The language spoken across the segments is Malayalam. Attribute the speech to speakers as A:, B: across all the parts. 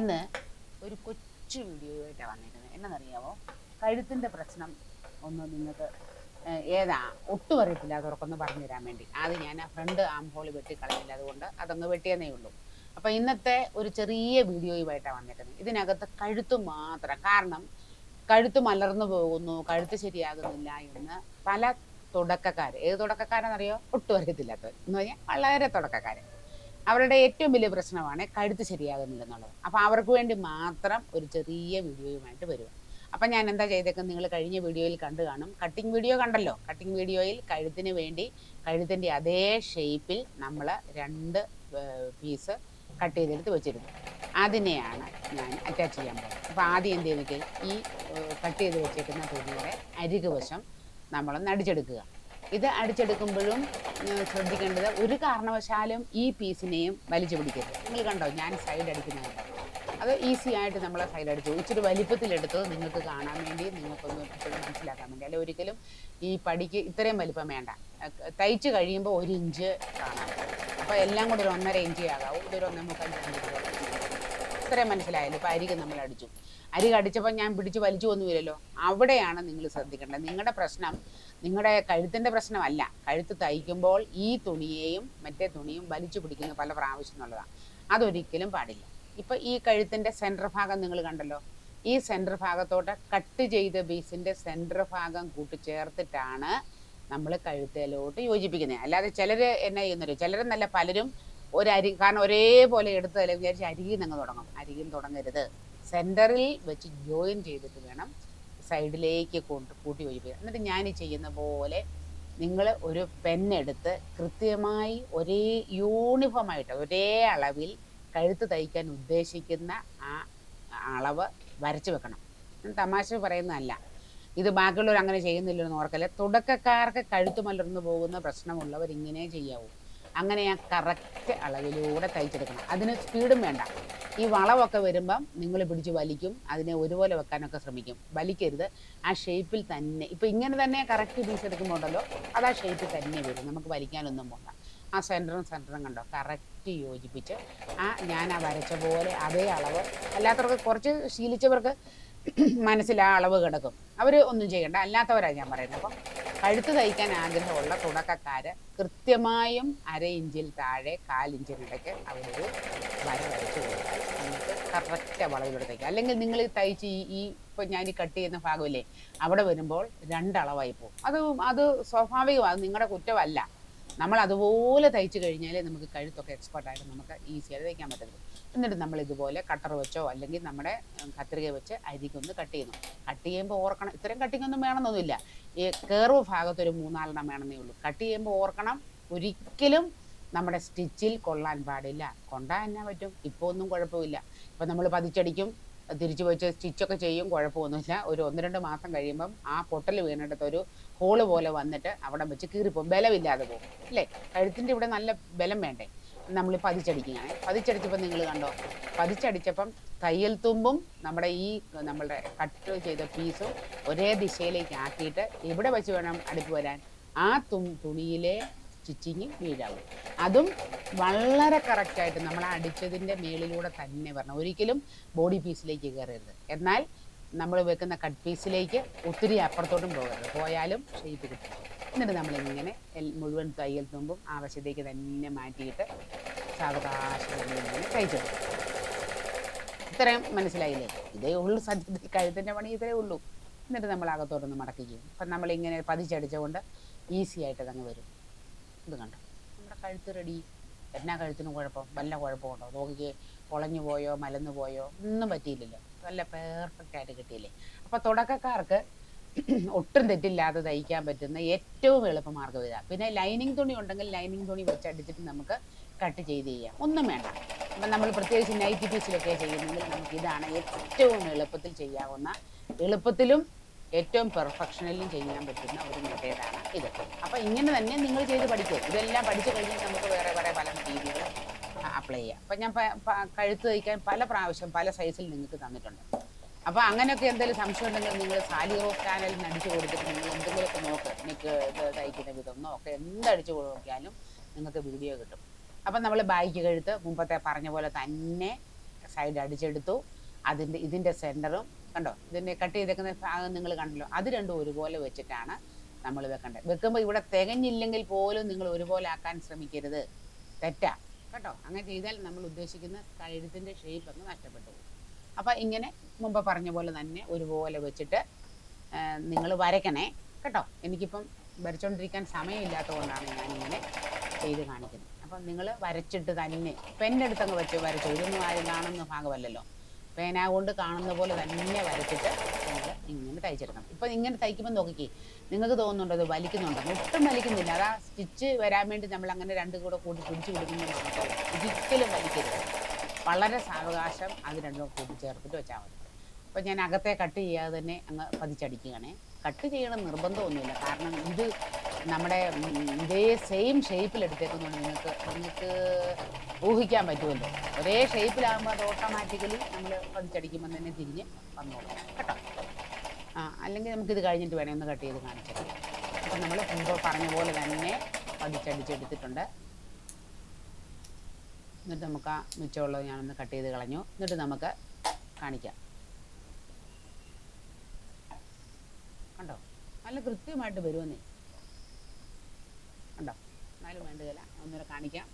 A: ഇന്ന് ഒരു കൊച്ചു വീഡിയോയായിട്ടാണ് വന്നിരിക്കുന്നത് എന്നറിയാമോ കഴുത്തിന്റെ പ്രശ്നം ഒന്ന് നിങ്ങൾക്ക് ഏതാ? ഒട്ടും അറിയത്തില്ലാത്തവർക്കൊന്ന് പറഞ്ഞു തരാൻ വേണ്ടി. അത് ഞാൻ ആ ഫ്രണ്ട് ആം ഹോൾ വെട്ടിക്കളഞ്ഞില്ല അതുകൊണ്ട് അതങ്ങ് വെട്ടിയെന്നേ ഉള്ളൂ. അപ്പോൾ ഇന്നത്തെ ഒരു ചെറിയ വീഡിയോയുമായിട്ടാണ് വന്നിരിക്കുന്നത് ഇതിനകത്ത് കഴുത്ത് മാത്രം കാരണം കഴുത്ത് മലർന്നു പോകുന്നു കഴുത്ത് ശരിയാകുന്നില്ല എന്ന് പല തുടക്കക്കാർ ഏത് തുടക്കക്കാരെന്നറിയോ? ഒട്ടും എന്ന് പറഞ്ഞാൽ വളരെ തുടക്കക്കാർ അവരുടെ ഏറ്റവും വലിയ പ്രശ്നമാണ് കഴുത്ത് ശരിയാകുന്നില്ല എന്നുള്ളത് അപ്പോൾ അവർക്ക് വേണ്ടി മാത്രം ഒരു ചെറിയ വീഡിയോയുമായിട്ട് വരിക. അപ്പം ഞാൻ എന്താ ചെയ്തേക്കുന്നത്? നിങ്ങൾ കഴിഞ്ഞ വീഡിയോയിൽ കണ്ടു കാണും. കട്ടിങ് വീഡിയോ കണ്ടല്ലോ. കട്ടിങ് വീഡിയോയിൽ കഴുത്തിന് വേണ്ടി കഴുത്തിന്റെ അതേ ഷേപ്പിൽ നമ്മൾ രണ്ട് പീസ് കട്ട് ചെയ്തെടുത്ത് വെച്ചിരുന്നു. അതിനെയാണ് ഞാൻ അറ്റാച്ച് ചെയ്യാൻ പോകുന്നത്. അപ്പോൾ ആദ്യം എന്ത് ചെയ്യുന്നത്? ഈ കട്ട് ചെയ്ത് വെച്ചേക്കുന്ന തുണിയുടെ അരികുവശം നമ്മളൊന്ന് അടിച്ചെടുക്കുക ഇത് അടിച്ചെടുക്കുമ്പോഴും ശ്രദ്ധിക്കേണ്ടത് ഒരു കാരണവശാലും ഈ പീസിനെയും വലിച്ചു പിടിക്കരുത്. നിങ്ങൾ കണ്ടോ ഞാൻ സൈഡ് അടിക്കുന്നത് അത് ഈസി ആയിട്ട് നമ്മൾ സൈഡ് അടിച്ചു. ഇച്ചിരി വലിപ്പത്തിലെടുത്ത് നിങ്ങൾക്ക് കാണാൻ വേണ്ടി നിങ്ങൾക്കൊന്ന് മനസ്സിലാക്കാൻ വേണ്ടി. അല്ലെങ്കിൽ ഒരിക്കലും ഈ പടിക്ക് ഇത്രയും വലിപ്പം വേണ്ട. തയ്ച്ച് കഴിയുമ്പോൾ ഒരു ഇഞ്ച് കാണാം. അപ്പോൾ എല്ലാം കൂടെ ഒരു ഒന്നര ഇഞ്ച് ആകാവും. ഇതൊരു ഒന്നേ മുക്കാൽ ഇത്രയും മനസ്സിലായല്ലോ ഇപ്പോൾ അരിക്ക് നമ്മൾ അടിച്ചു. അരികെ കടിച്ചപ്പോൾ ഞാൻ പിടിച്ച് വലിച്ചു ഒന്നുമില്ലല്ലോ അവിടെയാണ് നിങ്ങൾ ശ്രദ്ധിക്കേണ്ടത്. നിങ്ങളുടെ പ്രശ്നം നിങ്ങളുടെ കഴുത്തിന്റെ പ്രശ്നമല്ല. കഴുത്ത് തയ്ക്കുമ്പോൾ ഈ തുണിയെയും മറ്റേ തുണിയും വലിച്ചു പിടിക്കുന്ന പല പ്രാവശ്യം എന്നുള്ളതാണ്. അതൊരിക്കലും പാടില്ല. ഇപ്പം ഈ കഴുത്തിന്റെ സെന്റർ ഭാഗം നിങ്ങൾ കണ്ടല്ലോ. ഈ സെന്റർ ഭാഗത്തോട്ട് കട്ട് ചെയ്ത ബീസിന്റെ സെന്റർ ഭാഗം കൂട്ടിച്ചേർത്തിട്ടാണ് നമ്മൾ കഴുത്തേലോട്ട് യോജിപ്പിക്കുന്നത്. അല്ലാതെ ചിലർ എന്നാ ചെയ്യുന്നവർ ചിലരെന്നല്ല പലരും ഒരു അരി കാരണം ഒരേപോലെ എടുത്തതല്ലേ വിചാരിച്ച് അരികിൽ നിന്ന് തുടങ്ങും. അരികിൽ തുടങ്ങരുത്. സെന്ററിൽ വെച്ച് ജോയിൻ ചെയ്തിട്ട് വേണം സൈഡിലേക്ക് കൊണ്ട് കൂട്ടി ഒഴിപ്പിക്കുക എന്നിട്ട് ഞാൻ ചെയ്യുന്ന പോലെ നിങ്ങൾ ഒരു പെന്നെടുത്ത് കൃത്യമായി ഒരേ യൂണിഫോമായിട്ട് ഒരേ അളവിൽ കഴുത്ത് തയ്ക്കാൻ ഉദ്ദേശിക്കുന്ന ആ അളവ് വരച്ചു വെക്കണം. ഞാൻ തമാശ പറയുന്നതല്ല. ഇത് ബാക്കിയുള്ളവർ അങ്ങനെ ചെയ്യുന്നില്ല എന്ന് ഓർക്കല്ല? തുടക്കക്കാർക്ക് കഴുത്ത് മലർന്നു പോകുന്ന പ്രശ്നമുള്ളവർ ഇങ്ങനെ ചെയ്യാവൂ. അങ്ങനെ ആ കറക്റ്റ് അളവിലൂടെ തയ്ച്ചെടുക്കണം. അതിന് സ്പീഡും വേണ്ട. ഈ വളവൊക്കെ വരുമ്പം നിങ്ങൾ പിടിച്ച് വലിക്കും അതിനെ ഒരുപോലെ വെക്കാനൊക്കെ ശ്രമിക്കും. വലിക്കരുത്. ആ ഷേപ്പിൽ തന്നെ. ഇപ്പം ഇങ്ങനെ തന്നെ കറക്റ്റ് പീസ് എടുക്കുമ്പോൾ ഉണ്ടല്ലോ അത് ആ ഷേപ്പിൽ തന്നെ വരും. നമുക്ക് വലിക്കാനൊന്നും പോകണ്ട ആ സെന്ററും സെന്ററും കണ്ടോ? കറക്റ്റ് യോജിപ്പിച്ച് ആ ഞാൻ ആ വരച്ച പോലെ അതേ അളവ്. അല്ലാത്തവർക്ക് കുറച്ച് ശീലിച്ചവർക്ക് മനസ്സിൽ ആ അളവ് കിടക്കും. അവർ ഒന്നും ചെയ്യണ്ട. അല്ലാത്തവരാണ് ഞാൻ പറയുന്നത്. അപ്പം കഴുത്ത് തയ്ക്കാൻ ആഗ്രഹമുള്ള തുടക്കക്കാര് കൃത്യമായും അര ഇഞ്ചിൽ താഴെ കാലിഞ്ചിനിടയ്ക്ക് അവരൊരു വര വരച്ച് കൊടുത്താൽ കറക്റ്റ് വളവിലൂടെ തയ്ക്കാം. അല്ലെങ്കിൽ നിങ്ങൾ തയ്ച്ച് ഈ ഈ ഇപ്പം ഞാൻ ഈ കട്ട് ചെയ്യുന്ന ഭാഗമില്ലേ അവിടെ വരുമ്പോൾ രണ്ടളവായി പോകും. അത് അത് സ്വാഭാവികമാണ് നിങ്ങളുടെ കുറ്റമല്ല. നമ്മൾ അതുപോലെ തയ്ച്ചു കഴിഞ്ഞാൽ നമുക്ക് കഴുത്തൊക്കെ എക്സ്പെർട്ടായിട്ട് നമുക്ക് ഈസിയായിട്ട് തയ്ക്കാൻ പറ്റത്തുള്ളൂ. എന്നിട്ട് നമ്മൾ ഇതുപോലെ കട്ടർ വെച്ചോ അല്ലെങ്കിൽ നമ്മുടെ കത്രിക വെച്ച് അരിക്കൊന്ന് കട്ട് ചെയ്യുന്നു. കട്ട് ചെയ്യുമ്പോൾ ഓർക്കണം ഇത്രയും കട്ടിങ് ഒന്നും വേണമെന്നൊന്നുമില്ല. ഈ കേർവ് ഭാഗത്തൊരു മൂന്നാലെണ്ണം വേണമെന്നേ ഉള്ളൂ. കട്ട് ചെയ്യുമ്പോൾ ഓർക്കണം ഒരിക്കലും നമ്മുടെ സ്റ്റിച്ചിൽ കൊള്ളാൻ പാടില്ല. കൊണ്ടാൽ എന്നാ പറ്റും? ഇപ്പോൾ ഒന്നും കുഴപ്പമില്ല. ഇപ്പം നമ്മൾ പതിച്ചടിക്കും തിരിച്ചു വെച്ച് സ്റ്റിച്ചൊക്കെ ചെയ്യും കുഴപ്പമൊന്നുമില്ല. ഒരു ഒന്ന് രണ്ട് മാസം കഴിയുമ്പം ആ പൊട്ടൽ വീണിടത്ത് ഒരു ഹോൾ പോലെ വന്നിട്ട് അവിടെ വെച്ച് കീറിപ്പോകും ബലമില്ലാതെ പോകും അല്ലേ? കഴുത്തിന്റെ ഇവിടെ നല്ല ബലം വേണ്ടേ? നമ്മൾ പതിച്ചടിക്കുകയാണ്. പതിച്ചടിച്ചപ്പോൾ നിങ്ങൾ കണ്ടോ? പതിച്ചടിച്ചപ്പം തയ്യൽ തുമ്പും നമ്മുടെ ഈ നമ്മളുടെ കട്ട് ചെയ്ത പീസും ഒരേ ദിശയിലേക്ക് ആക്കിയിട്ട് എവിടെ വെച്ച് വേണം അടുപ്പ് വരാൻ? ആ തും തുണിയിലെ സ്റ്റിച്ചിങ് വീഴാവും അതും വളരെ കറക്റ്റായിട്ട് നമ്മൾ അടിച്ചതിന്റെ മേളിലൂടെ തന്നെ വരണം. ഒരിക്കലും ബോഡി പീസിലേക്ക് കയറരുത്. എന്നാൽ നമ്മൾ വെക്കുന്ന കട്ട് പീസിലേക്ക് ഒത്തിരി അപ്പുറത്തോട്ടും പോകരുത്. പോയാലും ഷേപ്പ് കിട്ടും. എന്നിട്ട് നമ്മളിങ്ങനെ മുഴുവൻ തയ്യൽ തുമ്പും ആവശ്യത്തേക്ക് തന്നെ മാറ്റിയിട്ട് സാവകാശം തയ്ച്ചെടുക്കും. ഇത്രയും മനസ്സിലായില്ലേ? ഇതേ ഉള്ളൂ സത്യത്തിൽ കഴുത്തിന്റെ പണി ഇത്രേ ഉള്ളൂ. എന്നിട്ട് നമ്മൾ അകത്തോട്ടൊന്ന് മടക്കി ചെയ്യും. അപ്പം നമ്മളിങ്ങനെ പതിച്ചടിച്ചുകൊണ്ട് ഈസി ആയിട്ട് അതങ്ങ് വരും. ഇത് കണ്ടോ. നമ്മുടെ കഴുത്ത് റെഡി എന്നാ കഴുത്തിന് കുഴപ്പം? വല്ല കുഴപ്പമുണ്ടോ? നോക്കിക്ക് പൊളഞ്ഞു പോയോ മലന്നു പോയോ? ഒന്നും പറ്റിയില്ലല്ലോ. നല്ല പെർഫെക്റ്റ് ആയിട്ട് കിട്ടിയില്ലേ? അപ്പൊ തുടക്കക്കാർക്ക് ഒട്ടും തെറ്റില്ലാതെ തയ്ക്കാൻ പറ്റുന്ന ഏറ്റവും എളുപ്പമാർഗം ഇതാണ് പിന്നെ ലൈനിങ് തുണി ഉണ്ടെങ്കിൽ ലൈനിങ് തുണി വെച്ചടിച്ചിട്ട് നമുക്ക് കട്ട് ചെയ്ത് ചെയ്യാം. ഒന്നും വേണ്ട. അപ്പം നമ്മൾ പ്രത്യേകിച്ച് നൈറ്റ് പീസിലൊക്കെ ചെയ്യുന്നെങ്കിൽ നമുക്ക് ഇതാണ് ഏറ്റവും എളുപ്പത്തിൽ ചെയ്യാവുന്ന എളുപ്പത്തിലും ഏറ്റവും പെർഫെക്ഷനിലും ചെയ്യാൻ പറ്റുന്ന ഒരു മെത്തേഡാണ് ഇത്. അപ്പോൾ ഇങ്ങനെ തന്നെ നിങ്ങൾ ചെയ്ത് പഠിക്കും. ഇതെല്ലാം പഠിച്ചു കഴിഞ്ഞാൽ നമുക്ക് വേറെ വേറെ പല രീതികൾ അപ്ലൈ ചെയ്യാം. അപ്പം ഞാൻ കഴുത്ത് തയ്ക്കാൻ പല പ്രാവശ്യം പല സൈസിൽ നിങ്ങൾക്ക് തന്നിട്ടുണ്ട്. അപ്പോൾ അങ്ങനെയൊക്കെ എന്തെങ്കിലും സംശയം ഉണ്ടെങ്കിൽ നിങ്ങൾ സാലി റോക്ക് ചാനലിൽ അടിച്ചു കൊടുത്തിട്ട് നിങ്ങൾ എന്തെങ്കിലുമൊക്കെ നോക്ക്. എനിക്ക് ഇത് തയ്ക്കുന്ന വിധം ഒക്കെ എന്തടിച്ചു നോക്കിയാലും നിങ്ങൾക്ക് വീഡിയോ കിട്ടും. അപ്പം നമ്മൾ ബാഗ് കഴുത്ത് മുമ്പത്തെ പറഞ്ഞ പോലെ തന്നെ സൈഡ് അടിച്ചെടുത്തു. അതിന്റെ ഇതിന്റെ സെന്ററും കണ്ടോ? ഇതിന്റെ കട്ട് ചെയ്തേക്കുന്ന ഭാഗം നിങ്ങൾ കണ്ടല്ലോ. അത് രണ്ടും ഒരുപോലെ വെച്ചിട്ടാണ് നമ്മൾ വെക്കേണ്ടത്. വെക്കുമ്പോൾ ഇവിടെ തികഞ്ഞില്ലെങ്കിൽ പോലും നിങ്ങൾ ഒരുപോലെ ആക്കാൻ ശ്രമിക്കരുത്. തെറ്റാ. കേട്ടോ? അങ്ങനെ ചെയ്താൽ നമ്മൾ ഉദ്ദേശിക്കുന്ന കഴുത്തിന്റെ ഷേപ്പ് അങ്ങ് നഷ്ടപ്പെട്ടു പോകും. അപ്പം ഇങ്ങനെ മുമ്പ് പറഞ്ഞ പോലെ തന്നെ ഒരുപോലെ വെച്ചിട്ട് നിങ്ങൾ വരയ്ക്കണേ. കേട്ടോ? എനിക്കിപ്പം വരച്ചുകൊണ്ടിരിക്കാൻ സമയമില്ലാത്തതുകൊണ്ടാണ് ഞാനിങ്ങനെ ചെയ്ത് കാണിക്കുന്നത്. അപ്പം നിങ്ങൾ വരച്ചിട്ട് തന്നെ പെന്നെടുത്തങ്ങ് വെച്ച് വരച്ചു. ഇതൊന്നും ആരും കാണുന്ന ഭാഗമല്ലല്ലോ. പേന കൊണ്ട് കാണുന്ന പോലെ തന്നെ വരച്ചിട്ട് നിങ്ങൾ ഇങ്ങനെ തയ്ച്ചെടുക്കണം. ഇപ്പം ഇങ്ങനെ തയ്ക്കുമ്പോൾ നോക്കിക്കേ നിങ്ങൾക്ക് തോന്നുന്നുണ്ടോ അത് വലിക്കുന്നുണ്ടോ? ഒട്ടും വലിക്കുന്നില്ല. അതാ സ്റ്റിച്ച് വരാൻ വേണ്ടി നമ്മൾ അങ്ങനെ രണ്ട് കൂടെ കൂട്ടി പിടിച്ച് കൊടുക്കുന്നുണ്ടോ ഒരിക്കലും വലിക്കരുത്. വളരെ സാവകാശം അത് രണ്ടും കൂടി ചേർത്തിട്ട് വെച്ചാൽ മതി. അപ്പോൾ ഞാൻ അകത്തെ കട്ട് ചെയ്യാതെ തന്നെ അങ്ങ് പതിച്ചടിക്കുകയാണേ. കട്ട് ചെയ്യണം നിർബന്ധമൊന്നുമില്ല. കാരണം ഇത് നമ്മുടെ ഇതേ സെയിം ഷേപ്പിൽ എടുത്തേക്കുന്നതുകൊണ്ട് നിങ്ങൾക്ക് നിങ്ങൾക്ക് ഊഹിക്കാൻ പറ്റുമല്ലോ. ഒരേ ഷേപ്പിലാകുമ്പോൾ അത് ഓട്ടോമാറ്റിക്കലി നമ്മൾ പതിച്ചടിക്കുമ്പോൾ തന്നെ തിരിഞ്ഞ് വന്നോളും. കേട്ടോ? ആ അല്ലെങ്കിൽ നമുക്കിത് കഴിഞ്ഞിട്ട് വേണേ ഒന്ന് കട്ട് ചെയ്ത് കാണിച്ചു അപ്പം നമ്മൾ മുമ്പ് പറഞ്ഞ പോലെ തന്നെ പതിച്ചടിച്ചെടുത്തിട്ടുണ്ട് എന്നിട്ട് നമുക്ക് ആ മിച്ചമുള്ളത് ഞാനൊന്ന് കട്ട് ചെയ്ത് കളഞ്ഞു. എന്നിട്ട് നമുക്ക് കാണിക്കാം കണ്ടോ നല്ല കൃത്യമായിട്ട് വരുമെന്നേ. ഉണ്ടോ എന്നാലും വേണ്ടതല്ല. ഒന്നുകൂടെ കാണിക്കാം.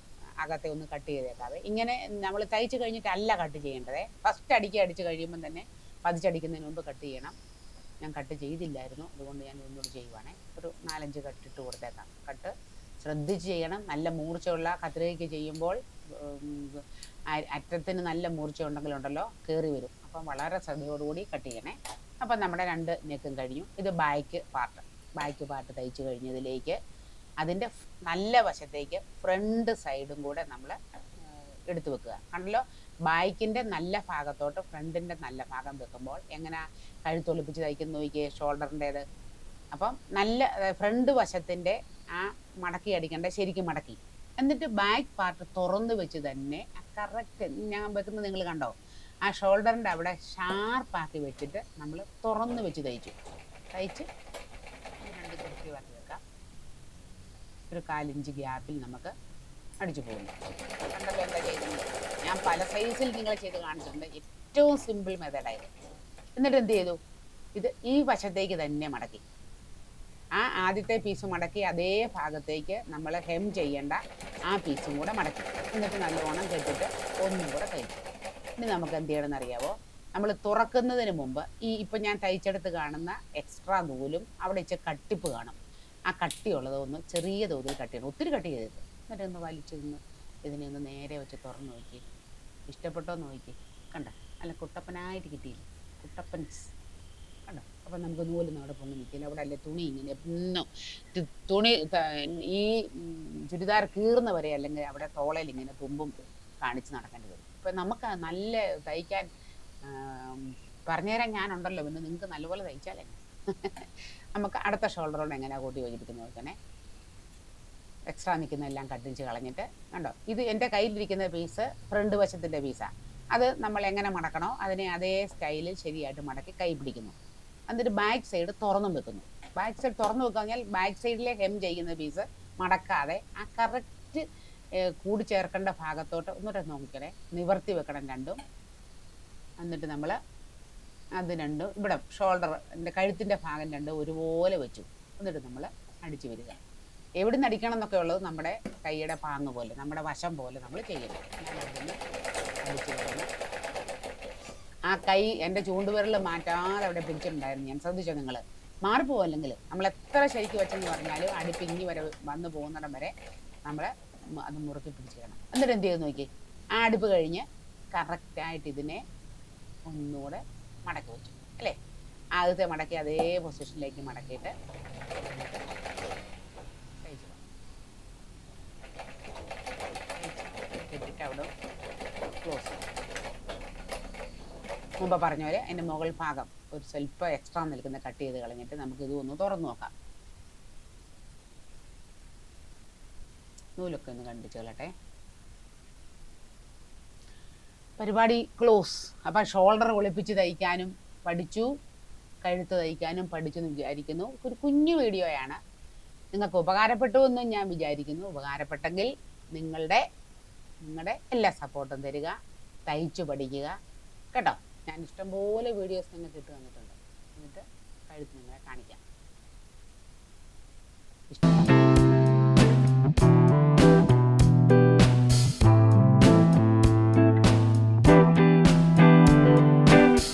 A: അകത്തെ ഒന്ന് കട്ട് ചെയ്തേക്കാതെ ഇങ്ങനെ നമ്മൾ തയ്ച്ച് കഴിഞ്ഞിട്ടല്ല കട്ട് ചെയ്യേണ്ടത്. ഫസ്റ്റ് അടിക്ക് അടിച്ച് കഴിയുമ്പം തന്നെ പതിച്ചടിക്കുന്നതിന് മുമ്പ് കട്ട് ചെയ്യണം. ഞാൻ കട്ട് ചെയ്തില്ലായിരുന്നു. അതുകൊണ്ട് ഞാൻ ഒന്നുകൂടി ചെയ്യുവാണേ. ഒരു നാലഞ്ച് കട്ടിട്ട് കൊടുത്തേക്കാം. കട്ട് ശ്രദ്ധിച്ച് ചെയ്യണം. നല്ല മൂർച്ചയുള്ള കത്രികയ്ക്ക് ചെയ്യുമ്പോൾ അറ്റത്തിന് നല്ല മൂർച്ച ഉണ്ടെങ്കിലുണ്ടല്ലോ കയറി വരും. അപ്പം വളരെ ശ്രദ്ധയോടുകൂടി കട്ട് ചെയ്യണേ. അപ്പം നമ്മുടെ രണ്ട് നെക്കും കഴിഞ്ഞു. ഇത് ബാക്ക് പാർട്ട്. ബാക്ക് പാർട്ട് തയ്ച്ചു കഴിഞ്ഞതിലേക്ക് അതിന്റെ നല്ല വശത്തേക്ക് ഫ്രണ്ട് സൈഡും കൂടെ നമ്മൾ എടുത്തു വെക്കുക. കണ്ടല്ലോ? ബാക്കിന്റെ നല്ല ഭാഗത്തോട്ട് ഫ്രണ്ടിന്റെ നല്ല ഭാഗം വെക്കുമ്പോൾ എങ്ങനെ കഴുത്തൊളിപ്പിച്ച് തയ്ക്കുന്ന നോക്കി ഷോൾഡറിന്റേത് അപ്പം നല്ല ഫ്രണ്ട് വശത്തിന്റെ ആ മടക്കി അടിക്കേണ്ട ശരിക്കും മടക്കി. എന്നിട്ട് ബാക്ക് പാർട്ട് തുറന്ന് വെച്ച് തന്നെ കറക്റ്റ് ഞാൻ വെക്കുന്നത് നിങ്ങൾ കണ്ടോ? ആ ഷോൾഡറിന്റെ അവിടെ ഷാർപ്പാക്കി വെച്ചിട്ട് നമ്മൾ തുറന്ന് വെച്ച് തയ്ച്ചു. തയ്ച്ച് രണ്ട് കുറച്ച് വാക്കി വെക്കാം. ഒരു കാലിഞ്ച് ഗ്യാപ്പിൽ നമുക്ക് അടിച്ചു പോകുന്നു. കണ്ടല്ലോ എന്താ ചെയ്തത് ഞാൻ പല സൈസിൽ നിങ്ങൾ ചെയ്ത് കാണിച്ചിട്ടുണ്ട്. ഏറ്റവും സിമ്പിൾ മെത്തേഡായിരുന്നു എന്നിട്ട് എന്ത് ചെയ്തു? ഇത് ഈ വശത്തേക്ക് തന്നെ മടക്കി. ആ ആദ്യത്തെ പീസ് മടക്കി അതേ ഭാഗത്തേക്ക് നമ്മൾ ഹെം ചെയ്യേണ്ട ആ പീസും കൂടെ മടക്കി. എന്നിട്ട് നല്ലോണം കെട്ടിട്ട് ഒന്നും കൂടെ തയ്ച്ചു ഇനി നമുക്ക് എന്ത് ചെയ്യണമെന്ന് അറിയാവോ നമ്മൾ തുറക്കുന്നതിന് മുമ്പ് ഈ ഇപ്പം ഞാൻ തയ്ച്ചെടുത്ത് കാണുന്ന എക്സ്ട്രാ നൂലും അവിടെ ഇച്ചിരി കട്ടിപ്പ് കാണും. ആ കട്ടിയുള്ളത് ഒന്ന് ചെറിയ തോതിൽ കട്ട് ചെയ്യണം. ഒത്തിരി കട്ട് ചെയ്തത് എന്നിട്ട് ഒന്ന് വലിച്ചിരുന്ന് ഇതിനെ ഒന്ന് നേരെ വെച്ച് തുറന്നു നോക്കി. ഇഷ്ടപ്പെട്ടോ നോക്കി. കണ്ട? അല്ല കുട്ടപ്പനായിട്ട് കിട്ടിയില്ല. കുട്ടപ്പൻസ് കണ്ടോ? അപ്പം നമുക്ക് നൂലൊന്നും അവിടെ പൊങ്ങി നിൽക്കില്ല. അവിടെ അല്ലേ തുണി ഇങ്ങനെ എന്നും തുണി ഈ ചുരിദാർ കീറുന്ന വരെ അല്ലെങ്കിൽ അവിടെ തോളയിൽ ഇങ്ങനെ തുമ്പും കാണിച്ച് നടക്കേണ്ടി വരും. ഇപ്പം നമുക്ക് നല്ല തയ്ക്കാൻ തരാൻ പറഞ്ഞുതരാൻ ഞാനുണ്ടല്ലോ. പിന്നെ നിങ്ങൾക്ക് നല്ലപോലെ തയ്ച്ചാലേ. നമുക്ക് അടുത്ത ഷോൾഡറോട് എങ്ങനെയാണ് കൂട്ടി യോജിപ്പിക്കുന്നത് നോക്കണേ. എക്സ്ട്രാ നിൽക്കുന്ന നിൽക്കുന്നതെല്ലാം കട്ടിച്ച് കളഞ്ഞിട്ട് കണ്ടോ? ഇത് എന്റെ കയ്യിലിരിക്കുന്ന പീസ് ഫ്രണ്ട് വശത്തിന്റെ പീസാണ് അത് നമ്മൾ എങ്ങനെ മടക്കണോ അതിനെ അതേ സ്റ്റൈലിൽ ശരിയായിട്ട് മടക്കി കൈ പിടിക്കുന്നു. എന്നിട്ട് ബാക്ക് സൈഡ് തുറന്നും വെക്കുന്നു. ബാക്ക് സൈഡ് തുറന്നു വെക്കുക ബാക്ക് സൈഡിലെ ഹെം ചെയ്യുന്ന പീസ് മടക്കാതെ ആ കറക്റ്റ് കൂടി ചേർക്കേണ്ട ഭാഗത്തോട്ട് ഒന്നുകൂടെ നോക്കിക്കണേ നിവർത്തി വെക്കണം രണ്ടും. എന്നിട്ട് നമ്മൾ അത് രണ്ടും ഇവിടെ ഷോൾഡർ എന്റെ കഴുത്തിന്റെ ഭാഗം രണ്ടും ഒരുപോലെ വെച്ചു. എന്നിട്ട് നമ്മൾ അടിച്ചു വരിക. എവിടെ നിന്ന് അടിക്കണം എന്നൊക്കെ ഉള്ളത് നമ്മുടെ കൈയുടെ പാങ്ങ് പോലെ നമ്മുടെ വശം പോലെ നമ്മൾ ചെയ്യണം. ആ കൈ എന്റെ ചൂണ്ടുവിരൽ മാറ്റാതെ അവിടെ പിടിച്ചിട്ടുണ്ടായിരുന്നു. ഞാൻ ശ്രദ്ധിച്ചോ നിങ്ങൾ മാറിപ്പോവല്ലെങ്കിൽ നമ്മൾ എത്ര ശരിക്ക് വെച്ചെന്ന് പറഞ്ഞാലും അടുപ്പിങ്ങി വരെ വന്നു പോകുന്നിടം വരെ നമ്മൾ അത് മുറുക്കി പിടിച്ചിടണം എന്നിട്ട് എന്ത് ചെയ്ത് നോക്കി? അടുപ്പ് കഴിഞ്ഞ് കറക്റ്റായിട്ട് ഇതിനെ ഒന്നുകൂടെ മടക്കി വെച്ചു. അല്ലേ? ആദ്യത്തെ മടക്കി അതേ പൊസിഷനിലേക്ക് മടക്കിയിട്ട് മുമ്പ് പറഞ്ഞ പോലെ അതിന്റെ മുകൾ ഭാഗം ഒരു സ്വല്പം എക്സ്ട്രാ നിൽക്കുന്ന കട്ട് ചെയ്ത് കളഞ്ഞിട്ട് നമുക്ക് ഇത് ഒന്ന് തുറന്നു നോക്കാം. നൂലൊക്കെ ഒന്ന് കണ്ടിച്ച് കൊള്ളട്ടെ പരിപാടി ക്ലോസ്. അപ്പം ഷോൾഡർ ഒളിപ്പിച്ച് തയ്ക്കാനും പഠിച്ചു കഴുത്ത് തയ്ക്കാനും പഠിച്ചു എന്ന് വിചാരിക്കുന്നു. ഒരു കുഞ്ഞു വീഡിയോയാണ് നിങ്ങൾക്ക് ഉപകാരപ്പെട്ടു എന്നും ഞാൻ വിചാരിക്കുന്നു. ഉപകാരപ്പെട്ടെങ്കിൽ നിങ്ങളുടെ നിങ്ങളുടെ എല്ലാ സപ്പോർട്ടും തരിക തയ്ച്ചു പഠിക്കുക. കേട്ടോ? ഞാൻ ഇഷ്ടംപോലെ വീഡിയോസ് നിങ്ങൾക്ക് ഇട്ട് തന്നിട്ടുണ്ട്. എന്നിട്ട് കഴുത്ത് നിങ്ങളെ കാണിക്കാം. ഇഷ്ടം.